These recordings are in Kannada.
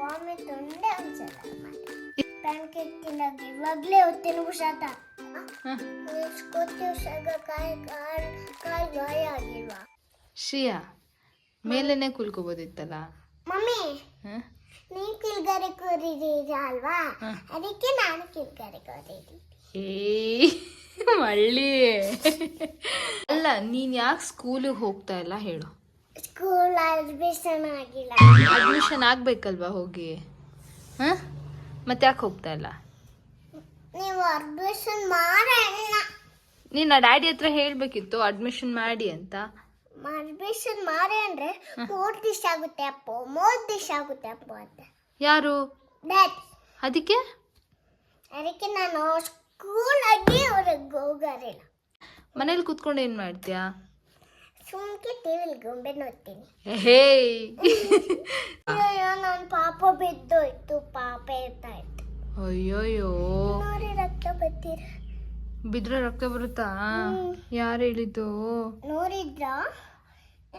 ವಾಮಿಟ್ ಒಂದೇ ಒಂದ್ಸಲ ಪ್ಯಾನ್ ಕೇಕ್ ತಿಂದಾಗ ಇವಾಗ್ಲೇ ಹೊತ್ತಿನ ಹುಷಾತ. ಶ್ರೇಯಾ ಮೇಲೇನೆ ಕುಲ್ಕೋಬೋದಿತ್ತಲ್ಲ? ಮಮ್ಮಿ ನೀವು ಕಿಲ್ಗಾರಿ ಕೋರಿದ್ದೀರ ಅಲ್ವಾ? ಅದಕ್ಕೆ ನಾನು ಕಿಲ್ಗರೆ ಕೋರಿದ್ದೀನಿ. ಏ ಮಳ್ಳಿ. ಅಲ್ಲ ನೀನ್ ಯಾಕೆ ಸ್ಕೂಲಿಗೆ ಹೋಗ್ತಾ ಇಲ್ಲ ಹೇಳು. ಸ್ಕೂಲ್ ಅಡ್ಮಿಷನ್ ಆಗಿಲ್ಲ. ಅಡ್ಮಿಷನ್ ಆಗ್ಬೇಕಲ್ವಾ ಹೋಗಿ? ಹ? ಮತ್ತೆ ಯಾಕೆ ಹೋಗ್ತಾ ಇಲ್ಲ? ನೀವು ಅಡ್ಮಿಷನ್ ಮಾಡಲ್ಲ. ನೀನು ಡ್ಯಾಡಿ ಹತ್ರ ಹೇಳಬೇಕಿತ್ತು ಅಡ್ಮಿಷನ್ ಮಾಡಿ ಅಂತ. ಅಡ್ಮಿಷನ್ ಮಾಡಿ ಅಂದ್ರೆ ಮೂರು ದಿವಸ ಆಗುತ್ತೆ ಅಪ್ಪ ಮೂರು ದಿವಸ ಆಗುತ್ತೆ ಅಪ್ಪ ಅಂತ ಯಾರು? ಡ್ಯಾಡ್ ಅದಕ್ಕೆ? ಅದಕ್ಕೆ ನಾನು ಸ್ಕೂಲ್ ಆಗಿ ಅವ್ರಿಗೆ ಹೋಗಾರಿಲ್ಲ ಮನೇಲಿ ಕೂತ್ಕೊಂಡು ಏನು ಮಾಡ್ತೀಯಾ? ಸುಮ್ಕೆ ಟಿವಿಲಿ ಗೊಂಬೆ ನೋಡ್ತೀನಿ. ಹೇ ಅಯ್ಯೋ ನನ್ನ ಪಾಪ ಬಿದ್ದೋಯ್ತು ಪಾಪ ಇರ್ತಾ ಇತ್ತು ಅಯ್ಯೋಯ್ಯೋ. ನೋಡಿ ರಕ್ತ ಬರ್ತೀರ ಬಿದ್ರೆ ರಕ್ತ ಬರುತ್ತಾ? ಯಾರು ಹೇಳಿದ್ದು? ನೋಡಿದ್ರ?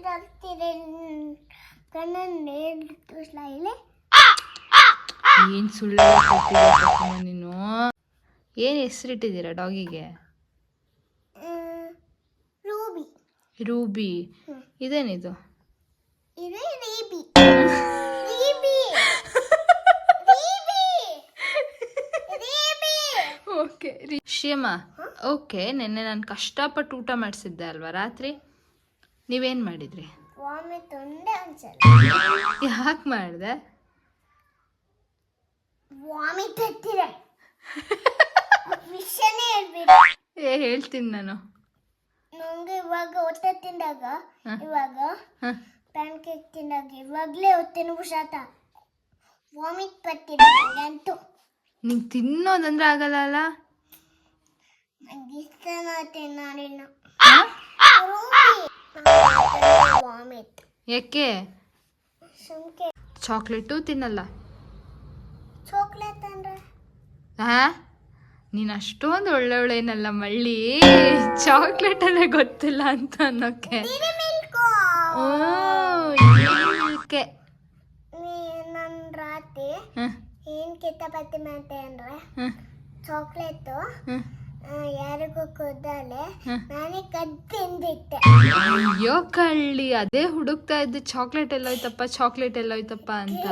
ರಕ್ತಿರ ಕಣ್ಣನ್ನು ತೋರಿಸ್ಲಾ ಇಲ್ಲೇ? ಏನ್ ಸುಳ್ಳು ನೀನು? ಏನ್ ಹೆಸರಿಟ್ಟಿದ್ದೀರಾ ಡಾಗಿಗೆ ಹ್ಮ್, ರೂಬಿ ರೂಬಿ. ಇದೇನಿದು? ಓಕೆ ಶ್ಯಾಮ ಓಕೆ ನಿನ್ನೆ ನಾನು ಕಷ್ಟಪಟ್ಟು ಊಟ ಮಾಡಿಸಿದ್ದೆ ಅಲ್ವಾ ರಾತ್ರಿ? ನೀವೇನು ಮಾಡಿದ್ರಿ? ಯಾಕೆ ಮಾಡಿದೆ? ಏ ಹೇಳ್ತೀನಿ ನಾನು. ಇವಾಗ ಹೊಟ್ಟೆ ತಿಂದಾಗ ಇವಾಗ ಪ್ಯಾನ್ ಕೇಕ್ ತಿಂದಾಗ ಇವಾಗಲೇ ಹೊಟ್ಟೆನ ಹುಷಾತ ವಾಮಿಟ್ ಬರ್ತಿದೆ ನಂಗೆ ಅಂತೂ. ನಿಂಗೆ ತಿನ್ನೋದಂದ್ರೆ ಆಗಲ್ಲ ಅಲ್ಲ? ನಂಗೆ ಇಷ್ಟನ ತಿನ್ನೋರಿಲ್ಲ ವಾಮಿಟ್ ಯಾಕೆ? ಸುಮ್ಕೆ. ಚಾಕ್ಲೇಟು ತಿನ್ನಲ್ಲ? ಚಾಕ್ಲೇಟ್ ಅಂದ್ರೆ? ಹಾ? ನೀನು ಅಷ್ಟೊಂದು ಒಳ್ಳೆವಳೇನಲ್ಲ ಮಳ್ಳಿ. ಚಾಕ್ಲೇಟ್ ಅಲ್ಲೇ ಗೊತ್ತಿಲ್ಲ ಅಂತ ಅನ್ನೋಕೆ. ಡೈರಿ ಮಿಲ್ಕು ಓ? ಇದಕ್ಕೆ ನನ್ನ ರಾತ್ರಿ ಏನು ಕಿತ್ತಪತ್ತಿ ಮಾಡ್ತೆ ಅಂದ್ರೆ ಚಾಕ್ಲೇಟು ಯಾರಿಗೂ ಕೊದ್ದಲೆ ಹ. ನಾನೇ ಕದ್ದು ತಿಂದಿಟ್ಟೆ ಅಯ್ಯೋ ಕಳ್ಳಿ ಅದೇ ಹುಡುಕ್ತಾ ಇದ್ದು ಚಾಕ್ಲೇಟ್ ಎಲ್ಲೋಯ್ತಪ್ಪ ಚಾಕ್ಲೇಟ್ ಎಲ್ಲೋಯ್ತಪ್ಪ ಅಂತ.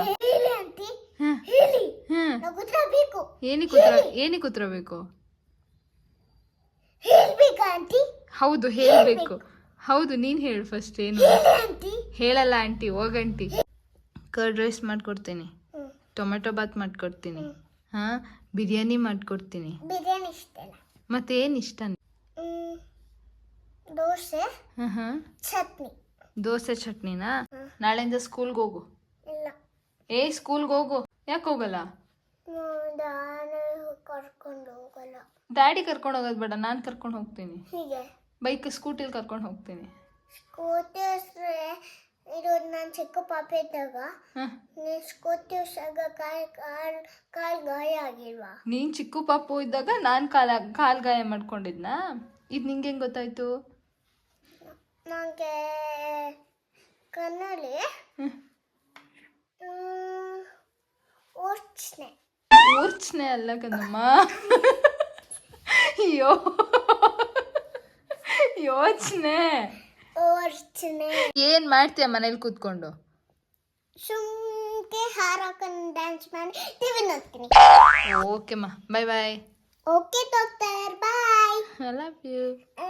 ಏನಕ್ಕೆ ಉತ್ತರ? ಏನಕ್ಕೆ ಆಂಟಿ? ಹೌದು ಹೇಳ್ಬೇಕು. ಹೌದು ನೀನ್ ಹೇಳು ಫಸ್ಟ್ ಏನು? ಹೇಳಲ್ಲ ಆಂಟಿ ಹೋಗಂಟಿ ಕರ್ಡ್ ರೈಸ್ ಮಾಡ್ಕೊಡ್ತೀನಿ. ಟೊಮೆಟೊ ಬಾತ್ ಮಾಡ್ಕೊಡ್ತೀನಿ. ಹಾ? ಬಿರಿಯಾನಿ ಮಾಡ್ಕೊಡ್ತೀನಿ. ಮತ್ತೆ ಏನು ಇಷ್ಟ. ದೋಸೆ ಚಟ್ನಿ. ದೋಸೆ ಚಟ್ನಿನಾ. ನಾಳೆಯಿಂದ ಸ್ಕೂಲ್ಗೆ ಹೋಗು. ಏ ಸ್ಕೂಲ್ಗೆ ಹೋಗು. ಯಾಕೆ ಹೋಗಲ್ಲ? ಕರ್ಕೊಂಡು ಹೋಗಲ್ಲ. ಡ್ಯಾಡಿ ಕರ್ಕೊಂಡು ಹೋಗೋದು ಬೇಡ ನಾನು ಕರ್ಕೊಂಡು ಹೋಗ್ತೀನಿ. ಹೀಗೆ. ಬೈಕ್ ಸ್ಕೂಟಿಲಿ ಕರ್ಕೊಂಡು ಹೋಗ್ತೀನಿ. ಸ್ಕೂಟಿ ಇರೋದು ನಾನು ಚಿಕ್ಕ ಪಾಪ ಇದ್ದಾಗ ನೀನು ಸ್ಕೂಟಿ ಹೊಸಾಗ ಕಾಲ್ ಕಾಲ್ ಕಾಲ್ ಗಾಯ ಆಗಿಲ್ವಾ? ನೀನು ಚಿಕ್ಕ ಪಾಪು ಇದ್ದಾಗ ನಾನು ಕಾಲ ಕಾಲ್ ಗಾಯ ಮಾಡ್ಕೊಂಡಿದ್ನಾ? ಇದು ನಿಂಗೆ ಹೆಂಗೆ ಗೊತ್ತಾಯ್ತು? ನನಗೆ ಕಣ್ಣಲ್ಲಿ ಓಡ್ಸ್ನೆ ಅಲ್ಲ ಕಣಮ್ಮ ಅಯ್ಯೋ. ಯೋಚನೆ. ಏನು ಮಾಡ್ತೀಯ ಮನೇಲಿ ಕೂತ್ಕೊಂಡು? ಸುಮ್ಕೆ ಹಾರಾಕೊಂಡು ಡ್ಯಾನ್ಸ್ ಮಾಡಿ ಟಿವಿ ನೋಡ್ತೀನಿ. ಓಕೆಮ್ಮ bye bye okay doctor bye I love you I